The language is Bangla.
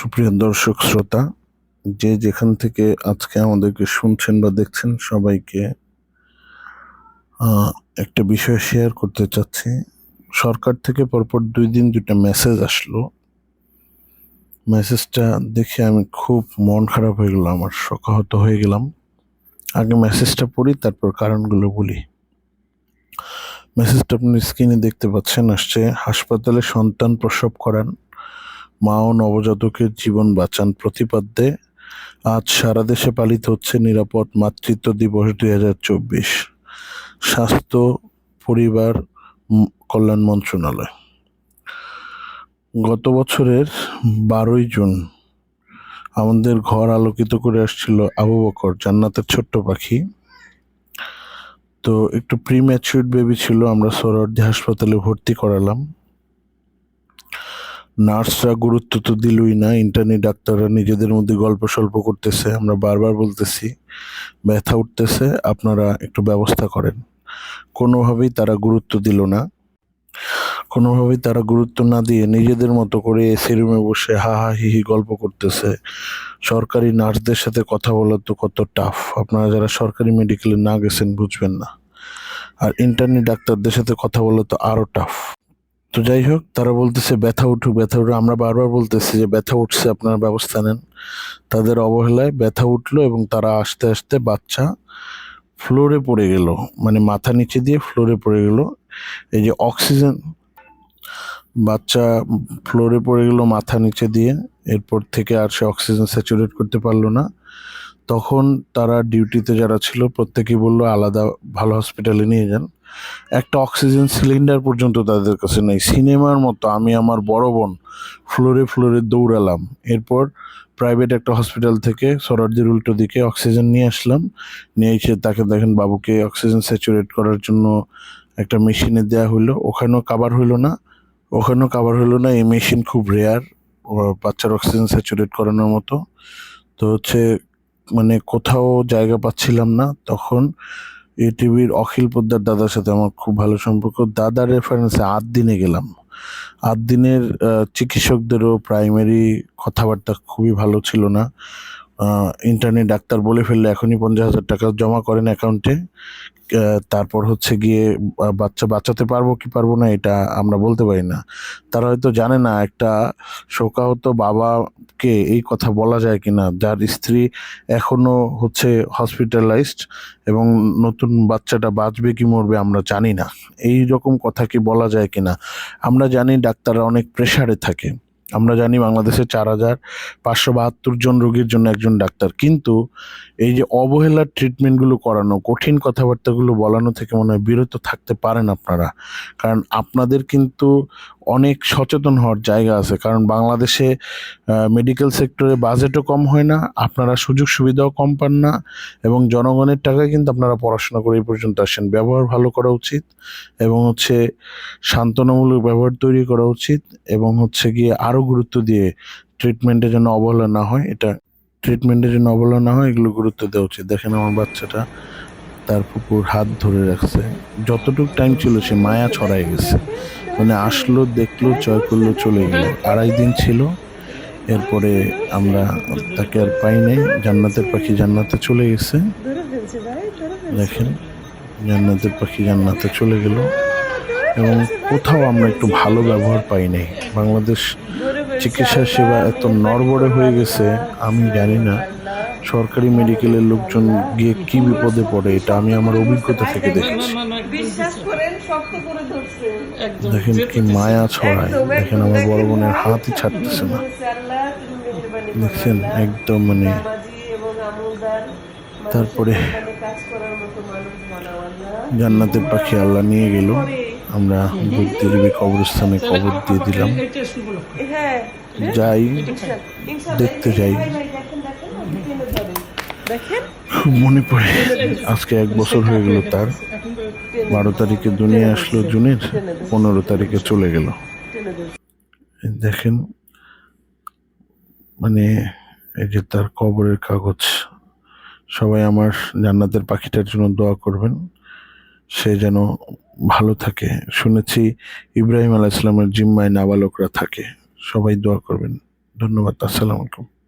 সুপ্রিয় দর্শক, শ্রোতা, যে যেখান থেকে আজকে আমাদেরকে শুনছেন বা দেখছেন, সবাইকে একটা বিষয় শেয়ার করতে চাচ্ছি। সরকার থেকে পরপর দুই দিন দুটা মেসেজ আসলো। মেসেজটা দেখে আমি খুব মন খারাপ হয়ে গেল, আমার শোকাহত হয়ে গেলাম। আগে মেসেজটা পড়ি, তারপর কারণগুলো বলি। মেসেজটা আপনি স্ক্রিনে দেখতে পাচ্ছেন, আসছে, হাসপাতালে সন্তান প্রসব করান। মা ও নবজাতকের জীবন বাঁচান প্রতিপাদ্যে। আজ সারা দেশে পালিত হচ্ছে নিরাপদ মাতৃত্ব দিবস দুই হাজার চব্বিশ। স্বাস্থ্য, পরিবার কল্যাণ মন্ত্রণালয়। গত বছরের বারোই জুন আমাদের ঘর আলোকিত করে আসছিল আবু বকর, জান্নাতের ছোট্ট পাখি। তো একটু প্রি ম্যাচিউর বেবি ছিল, আমরা সোহরাওয়ার্দী হাসপাতালে ভর্তি করালাম। নার্সরা গুরুত্ব তো দিলই না ইন্টারনি ডাক্তাররা নিজেদের মধ্যে গল্প সল্প করতেছে, আমরা বারবার বলতেছি, ব্যথা উঠতেছে, আপনারা একটু ব্যবস্থা করেন। কোনোভাবেই তারা গুরুত্ব দিল না। কোনোভাবেই তারা গুরুত্ব না দিয়ে নিজেদের মতো করে এসি রুমে বসে হা হা হি হি গল্প করতেছে। সরকারি নার্সদের সাথে কথা বলা তো কত টাফ আপনারা যারা সরকারি মেডিকেলে না গেছেন বুঝবেন না। আর ইন্টারনি ডাক্তারদের সাথে কথা বলা তো আরও টাফ তো যাই হোক, তারা বলতেছে, ব্যথা উঠুক ব্যথা উঠুক। আমরা বারবার বলতেছি যে, ব্যথা উঠছে, আপনারা ব্যবস্থা নেন। তাদের অবহেলায় ব্যথা উঠল এবং তারা আস্তে আস্তে বাচ্চা ফ্লোরে পড়ে গেল মানে মাথা নিচে দিয়ে ফ্লোরে পড়ে গেল। এই যে অক্সিজেন, বাচ্চা ফ্লোরে পড়ে গেল মাথা নিচে দিয়ে, এরপর থেকে আর সে অক্সিজেন স্যাচুরেট করতে পারল না। তখন তারা ডিউটিতে যারা ছিল, প্রত্যেকেই বলল, আলাদা ভালো হসপিটালে নিয়ে যান। একটা অক্সিজেন সিলিন্ডার পর্যন্ত তাদের কাছে নেই। সিনেমার মতো আমি আমার বড় বোন ফ্লোরে ফ্লোরে দৌড়ালাম। এরপর প্রাইভেট একটা হসপিটাল থেকে সরারদির উল্টো দিকে অক্সিজেন নিয়ে আসলাম। নিয়ে এসে তাকে দেখেন, বাবুকে অক্সিজেন স্যাচুরেট করার জন্য একটা মেশিনে দেওয়া হলো ওখানেও কাবার হইল না। ওখানেও কাবার হইল না। এই মেশিন খুব রেয়ার বাচ্চার অক্সিজেন স্যাচুরেট করানোর মতো। তো হচ্ছে মানে কোথাও জায়গা পাচ্ছিলাম না, তখন এটিভির টিভির অখিল পোদ্দার দাদার সাথে আমার খুব ভালো সম্পর্ক। দাদার রেফারেন্সে আট দিনে গেলাম। আট দিনের চিকিৎসকদেরও প্রাইমারি কথাবার্তা খুবই ভালো ছিল না। ইন্টারনেট ডাক্তার বলে ফেললে এখনই পঞ্চাশ হাজার টাকা জমা করেন অ্যাকাউন্টে তারপর হচ্ছে গিয়ে বাচ্চা বাঁচাতে পারব কি পারব না এটা আমরা বলতে পারি না। তারা হয়তো জানে না, একটা শোকাহত বাবাকে এই কথা বলা যায় কি না যার স্ত্রী এখনও হচ্ছে হসপিটালাইজড এবং নতুন বাচ্চাটা বাঁচবে কি মরবে আমরা জানি না। এই রকম কথা কি বলা যায় কিনা? আমরা জানি ডাক্তাররা অনেক প্রেসারে থাকে। আমরা জানি বাংলাদেশে চার হাজার পাঁচশো বাহাত্তর জন রোগীর জন্য একজন ডাক্তার। কিন্তু এই যে অবহেলার ট্রিটমেন্টগুলো করানো, কঠিন কথাবার্তাগুলো বলানো থেকে মনে হয় বিরত থাকতে পারেন আপনারা। কারণ আপনাদের কিন্তু অনেক সচেতন হওয়ার জায়গা আছে। কারণ বাংলাদেশে মেডিকেল সেক্টরে বাজেটও কম হয় না, আপনারা সুযোগ সুবিধাও কম পান না এবং জনগণের টাকায় কিন্তু আপনারা পড়াশোনা করে এই পর্যন্ত আসেন। ব্যবহার ভালো করা উচিত এবং হচ্ছে সান্ত্বনামূলক ব্যবহার তৈরি করা উচিত এবং হচ্ছে গিয়ে আরও গুরুত্ব দিয়ে ট্রিটমেন্টের যেন অবহেলা না হয়, এটা ট্রিটমেন্টের যেন অবহেলা না হয়, এগুলো গুরুত্ব দেওয়া উচিত। দেখেন আমার বাচ্চাটা তার পুকুর হাত ধরে রাখছে। যতটুকু টাইম ছিল সে মায়া ছড়াই গেছে। মানে আসলো, দেখল চয় করল, চলে গেল। আড়াই দিন ছিল। এরপরে আমরা তাকে আর পাই নাই। জান্নাতের পাখি জান্নাতে চলে গেছে। দেখেন, জান্নাতের পাখি জান্নাতে চলে গেল। এবং কোথাও আমরা একটু ভালো ব্যবহার পাই নাই। বাংলাদেশ চিকিৎসা সেবা এত নড়বড়ে হয়ে গেছে, আমি জানি না। সরকারি মেডিকেলের লোকজন গিয়ে কি বিপদে পড়ে এটা আমি আমার অভিজ্ঞতা থেকে দেখেছি। বিশ্বাস করেন শক্ত করে ধরছে। দেখেন কি মায়া ছড়ায়। দেখেন আমার বড় বোনের হাতই ছাড়তেছে না। দেখছেন একদম মানে তারপরে কল্যাণে কাজ করার মতো মানুষ বানাও আল্লাহ। জান্নাতের পাখি আল্লাহ নিয়ে গেল। আমরা বুদ্ধিজীবী কবরস্থানে কবর দিয়ে দিলাম। হ্যাঁ। যাই দেখতে যাই। মনে পড়ে আজকে এক বছর হয়ে গেল তার। বারো তারিখে দুনিয়া আসলো জুনের পনেরো তারিখে চলে গেল। দেখেন মানে এই যে তার কবরের কাগজ সবাই আমার জান্নাতের পাখিটার জন্য দোয়া করবেন। সে যেন ভালো থাকে। শুনেছি ইব্রাহিম আলাহ ইসলামের জিম্মায় নাবালকরা থাকে। সবাই দোয়া করবেন। ধন্যবাদ। আসসালামু আলাইকুম।